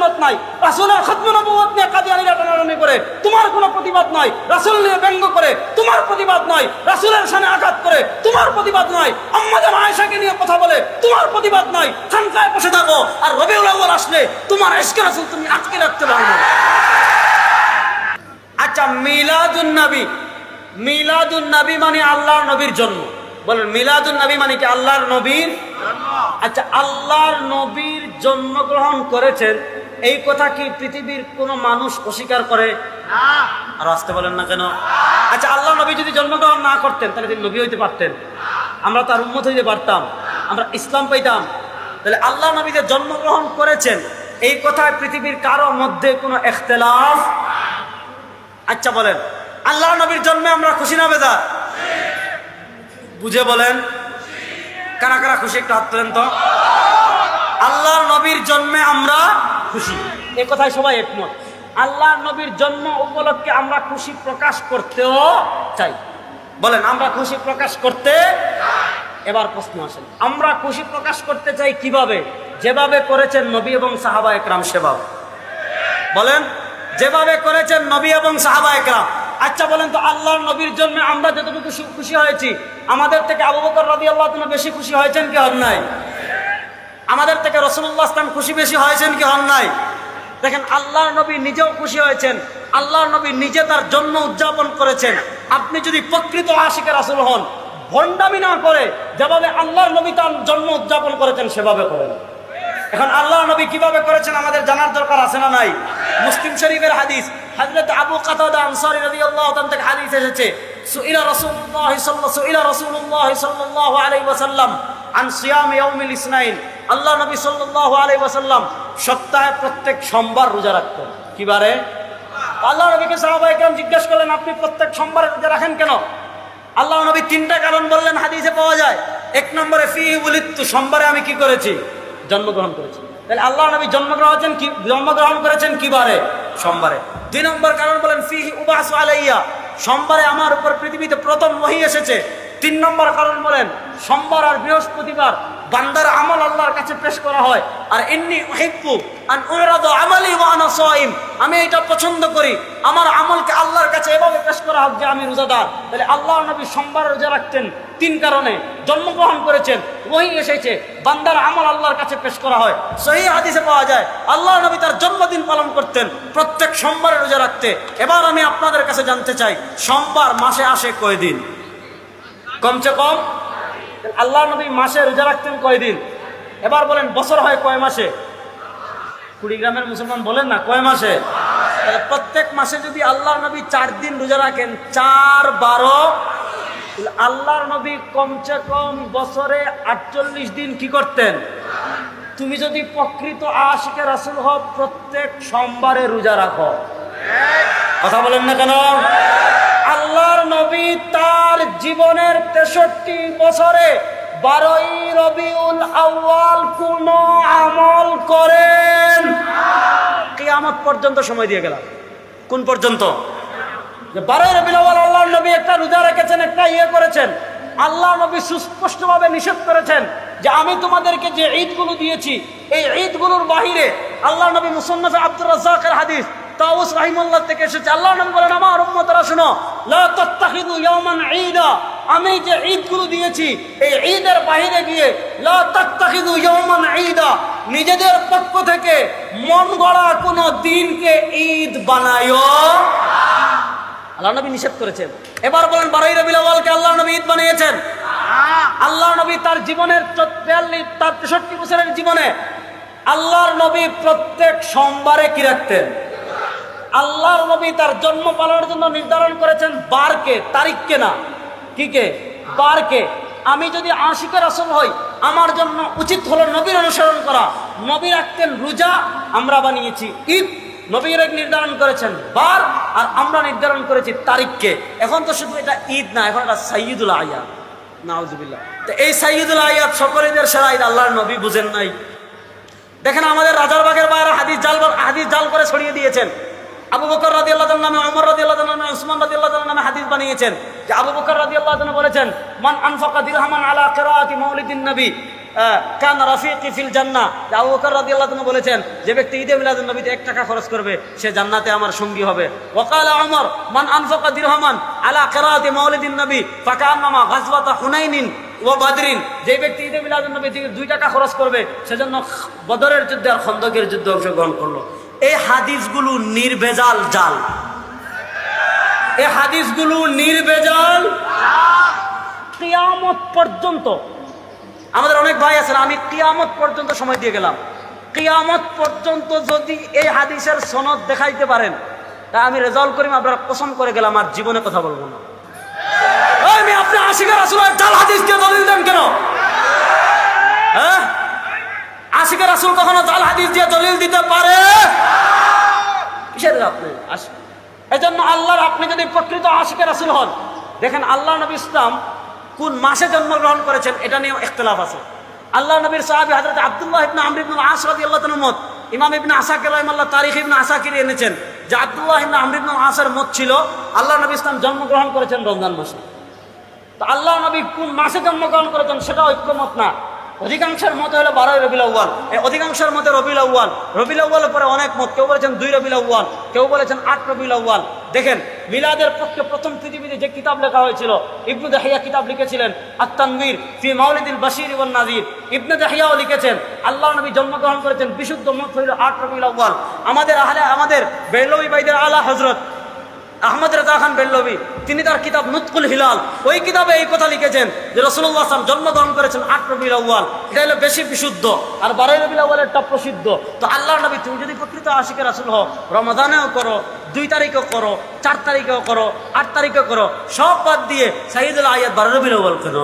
সুন্নত নাই। রাসুলের নিয়ে করে। তোমার কোনো প্রতিবাদ নাই। রাসুল নিয়ে ব্যঙ্গ করে। তোমার প্রতিবাদ নাই। রাসুলের সামনে আঘাত করে। তোমার প্রতিবাদ নাই। আয়েশাকে নিয়ে কথা বলে। তোমার প্রতিবাদ নাই। খানকায় বসে থাকো। আর রবিউল আউ্বাল আসলে তোমার এসকে রাসুল তুমি আটকে রাখতে পারবে আচ্ছা মিলাদুন নবী। মিলাদুন নবী মানে আল্লাহর নবীর জন্ম। বলেন, মিলাদুন নবী মানে কি আল্লাহর নবীর? আচ্ছা আল্লাহর নবীর জন্মগ্রহণ করেছেন, এই কথা কি পৃথিবীর কোনো মানুষ অস্বীকার করে? আর আসতে বলেন না কেন? আচ্ছা আল্লাহ নবী যদি জন্মগ্রহণ না করতেন, তাহলে তিনি নবী হইতে পারতেন। আমরা তার উন্মত হইতে পারতাম, আমরা ইসলাম পাইতাম। তাহলে আল্লাহ নবী যে জন্মগ্রহণ করেছেন, এই কথায় পৃথিবীর কারও মধ্যে কোনো এখতলাফ? আচ্ছা বলেন আল্লাহ নবীর জন্মে আমরা খুশি না বেদা বুঝে বলেন? কারা কারা খুশি একটু হাত তোলেন তো? আল্লাহ নবীর জন্মে আমরা খুশি। এ কথায় সবাই একমত। আল্লাহ নবীর জন্ম উপলক্ষে আমরা খুশি প্রকাশ করতেও চাই। বলেন, আমরা খুশি প্রকাশ করতে এবার প্রশ্ন আসেন। আমরা খুশি প্রকাশ করতে চাই কীভাবে? যেভাবে করেছেন নবী এবং সাহাবা একরাম সেভাবে। বলেন, যেভাবে করেছেন নবী এবং সাহাবা একরাম আচ্ছা বলেন তো, আল্লাহর নবীর জন্য আমরা যতটুকু খুশি হয়েছি, আমাদের থেকে আবু বকর রাদি আল্লাহ বেশি খুশি হয়েছেন কি হন নাই? আমাদের থেকে রসুল্লাহ ইসলাম খুশি বেশি হয়েছেন কি হন নাই? দেখেন, আল্লাহর নবী নিজেও খুশি হয়েছেন, আল্লাহর নবী নিজে তার জন্ম উদযাপন করেছেন। আপনি যদি প্রকৃত আশিকের আসল হন, ভণ্ডামি না করে যেভাবে আল্লাহর নবী তার জন্ম উদযাপন করেছেন, সেভাবে করেন। এখন আল্লাহ নবী কীভাবে করেছেন আমাদের জানার দরকার আছে না নাই? মুসলিম শরীফের হাদিস, হযরত আবু কাতাদা আনসারী রাদিয়াল্লাহু তাআলা থেকে হাদিস এসেছে, সুইলা রাসূলুল্লাহ সাল্লাল্লাহু সুইলা রাসূলুল্লাহ সাল্লাল্লাহু আলাইহি ওয়াসাল্লাম আন সিয়াম ইয়াউমিল ইসনাইন। আল্লাহ নবী সাল্লাল্লাহু আলাইহি ওয়াসাল্লাম সপ্তাহে প্রত্যেক সোমবার রোজা রাখতেন। কি বারে? আল্লাহ নবীকে সাহাবায়ে কেরাম জিজ্ঞেস করলেন, আপনি প্রত্যেক সোমবার রোজা রাখেন কেন? আল্লাহ নবী তিনটা কারণ বললেন, হাদিসে পাওয়া যায়। এক নম্বরে ফি বলিত্তু, সোমবারে আমি কি করেছি? জন্মগ্রহণ করেছি। তাহলে আল্লাহ নবী জন্মগ্রহণ কি জন্মগ্রহণ করেছেন কিবারে? সোমবারে। দুই নম্বর কারণ বলেন ফি উবাস আলাইয়া। সোমবারে আমার উপর পৃথিবীতে প্রথম ওহি এসেছে। তিন নম্বর কারণ বলেন, সোমবার আর বৃহস্পতিবার বান্দার আমল আল্লাহর কাছে পেশ করা হয়। আর এমনি সাইম। আমি এটা পছন্দ করি। আমার আমলকে আল্লাহর কাছে এভাবে করা হোক যে আমি রোজাদার, তাহলে আল্লাহর নবী সোমবার রোজা রাখতেন তিন কারণে। জন্মগ্রহণ করেছেন ওই এসেছে, বান্দার আমল আল্লাহর কাছে পেশ করা হয়। সহি হাদিসে পাওয়া যায়, আল্লাহ নবী তার জন্মদিন পালন করতেন, প্রত্যেক সোমবারে রোজা রাখতে। এবার আমি আপনাদের কাছে জানতে চাই, সোমবার মাসে আসে কয়দিন? কমসে কম, আল্লাহ নবী মাসে রোজা রাখতেন কয়দিন? এবার বলেন, বছর হয় কয় মাসে? কুড়িগ্রামের মুসলমান বলেন না, কয় মাসে? প্রত্যেক মাসে যদি আল্লাহ নবী চার দিন রোজা রাখেন, চার বারো, আল্লাহর নবী কমসে কম বছরে আটচল্লিশ দিন কি করতেন? তুমি যদি প্রকৃত আশিকে রাসুল হও, প্রত্যেক সোমবারে রোজা রাখো। কথা বলেন না কেন? আল্লাহর নবী তার জীবনের তেষট্টি বছরে বারোই রবিউল আউয়াল কিয়ামত পর্যন্ত সময় দিয়ে গেলাম। কোন পর্যন্ত? বারোই আল্লাহর নবী একটা রোজা রেখেছেন, একটা ইয়ে করেছেন। আল্লাহ নবী সুস্পষ্টভাবে নিষেধ করেছেন যে আমি তোমাদেরকে যে ঈদগুলো দিয়েছি, এই ঈদগুলোর বাহিরে আল্লাহ নবী মুসন্নফে আব্দুর রাজ্জাকের হাদিস তাউস রাহিমাল্লাহ থেকে এসেছে। আল্লাহ নবী বলেন, আমার উম্মতরা, শুনো ঈদা। আমি যে ঈদগুলো দিয়েছি, এই ঈদের বাহিরে গিয়ে ঈদা। নিজেদের পক্ষ থেকে মন গড়া কোনো দিনকে ঈদ বানায়ো আল্লাহ নবী নিষেধ করেছেন। এবার বলেন, বারোই রবিউল আউয়ালকে আল্লাহ নবী ঈদ বানিয়েছেন? আল্লাহ নবী তার জীবনের চুয়াল্লিশ তার তেষট্টি বছরের জীবনে আল্লাহর নবী প্রত্যেক সোমবারে কি রাখতেন? আল্লাহর নবী তার জন্ম পালনের জন্য নির্ধারণ করেছেন বারকে, তারিখকে না। কি কে? বারকে। আমি যদি আশিকের আসল হই আমার জন্য উচিত হলো নবীর অনুসরণ করা। নবী রাখতেন রোজা আমরা বানিয়েছি, ঈদ নবীর নির্ধারণ করেছেন বার, আর আমরা নির্ধারণ করেছি তারিখকে। এখন তো শুধু এটা ঈদ না, এখন এটা সাইয়দুল আয়াত। নাউজুবিল্লাহ। তো এই সাইয়দুল আয়াত সকলেদের সেরা ঈদ আল্লাহর নবী বুঝেন নাই। দেখেন আমাদের রাজার রাজারবাগের বাইরে হাদিস জাল হাদিস জাল করে ছড়িয়ে দিয়েছেন। আবু বকর রাজি আল্লাহ নামে অমর রাজি আল্লাহ নামে উসমান রাজি আল্লাহ নামে হাদিস বানিয়েছেন। যে আবু বকর রাজি আল্লাহ বলেছেন, মান আনফাকা দিরহামান আলা কেরাতি মৌলিদিন নবী কান রাফিকি ফিল জান্নাহ। যে আবু বকর রাদিয়াল্লাহু আনহু বলেছেন, যে ব্যক্তি ঈদে মিলাদুন নবীতে এক টাকা খরচ করবে, সে জান্নাতে আমার সঙ্গী হবে। ওয়াকাল ওমর মান আনফাকা দিরহামান আলা কিরাআতি মাউলিদিন নবী ফাকান্নামা গাজওয়াতা হুনাইনিন ও বাদরিন। যে ব্যক্তি ঈদে মিলাদুন নবী থেকে দুই টাকা খরচ করবে, সেজন্য বদরের যুদ্ধে আর খন্দকের যুদ্ধে অংশগ্রহণ করল। এই হাদিসগুলো নির্ভেজাল জাল। এই হাদিসগুলো নির্ভেজাল কিয়ামত পর্যন্ত। আমাদের অনেক ভাই আছেন আমি কিয়ামত পর্যন্ত সময় দিয়ে গেলাম। কিয়ামত পর্যন্ত যদি এই হাদিসের সনদ দেখাইতে পারেন তা আমি রেজাল্ট করিম আপনারা পছন্দ করে গেলাম আর জীবনে কথা বলব না। ওই আমি আপনি আশিকের আসলে জাল হাদিস দিয়ে দলিল দেন কেন? হ্যাঁ? আশিকের রাসুল কখনো জাল হাদিস দিয়ে দলিল দিতে পারে? কিসের আপনি আশিক এই জন্য আল্লাহর আপনি যদি প্রকৃত আশিকের রাসুল হন, দেখেন আল্লাহ নবী ইসলাম কোন মাসে জন্মগ্রহণ করেছেন, এটা নিয়ে ইখতলাফ আছে। আল্লাহ নবীর সাহাবী হযরত আব্দুল্লাহ ইবনে আমর ইবনে আস রাদিয়াল্লাহু মত, ইমাম ইবনে আসাকির রাহিমাল্লাহ তারিখ ইবনে আসাকির এনেছেন যে আব্দুল্লাহ ইবনে আমর ইবনে আসের মত ছিল, আল্লাহ নবী ইসলাম জন্মগ্রহণ করেছেন রমজান মাসে। তো আল্লাহ নবী কোন মাসে জন্মগ্রহণ করেছেন সেটা ঐক্যমত না। অধিকাংশের মতে হলো বারোই রবিল আউ্বাল এই অধিকাংশের মতে রবিল আউ্বাল রবিল আউ্বালের পরে অনেক মত। কেউ বলেছেন দুই রবিল আউ্বাল কেউ বলেছেন আট রবিল আউ্বাল দেখেন, মিলাদের পক্ষে প্রথম পৃথিবীতে যে কিতাব লেখা হয়েছিল, ইবনু দাহিয়া কিতাব লিখেছিলেন আত্মানবীর ফি মাউলিদিল বাশির ইবন নাজির। ইবনু দাহিয়াও লিখেছেন, আল্লাহ নবী জন্মগ্রহণ করেছেন বিশুদ্ধ মত হইল আট রবিল আউ্বাল আমাদের আহলে, আমাদের বেলবি বাইদের আলা হজরত আহমদ রেজা খান বেল্লবী, তিনি তার কিতাব নুৎকুল হিলাল, ওই কিতাবে এই কথা লিখেছেন যে রসুল্লাহ আসলাম জন্মগ্রহণ করেছেন আট রবিল আউ্বাল এটা হলো বেশি বিশুদ্ধ। আর বারোই রবিল আউ্বালেরটা প্রসিদ্ধ। তো আল্লাহ নবী, তুমি যদি প্রকৃত আশিকের রাসুল হও রমাদানেও করো, দুই তারিখেও করো, চার তারিখেও করো, আট তারিখেও করো, সব বাদ দিয়ে সাইদুল আয়াত বারো রবিল আউ্বাল কেন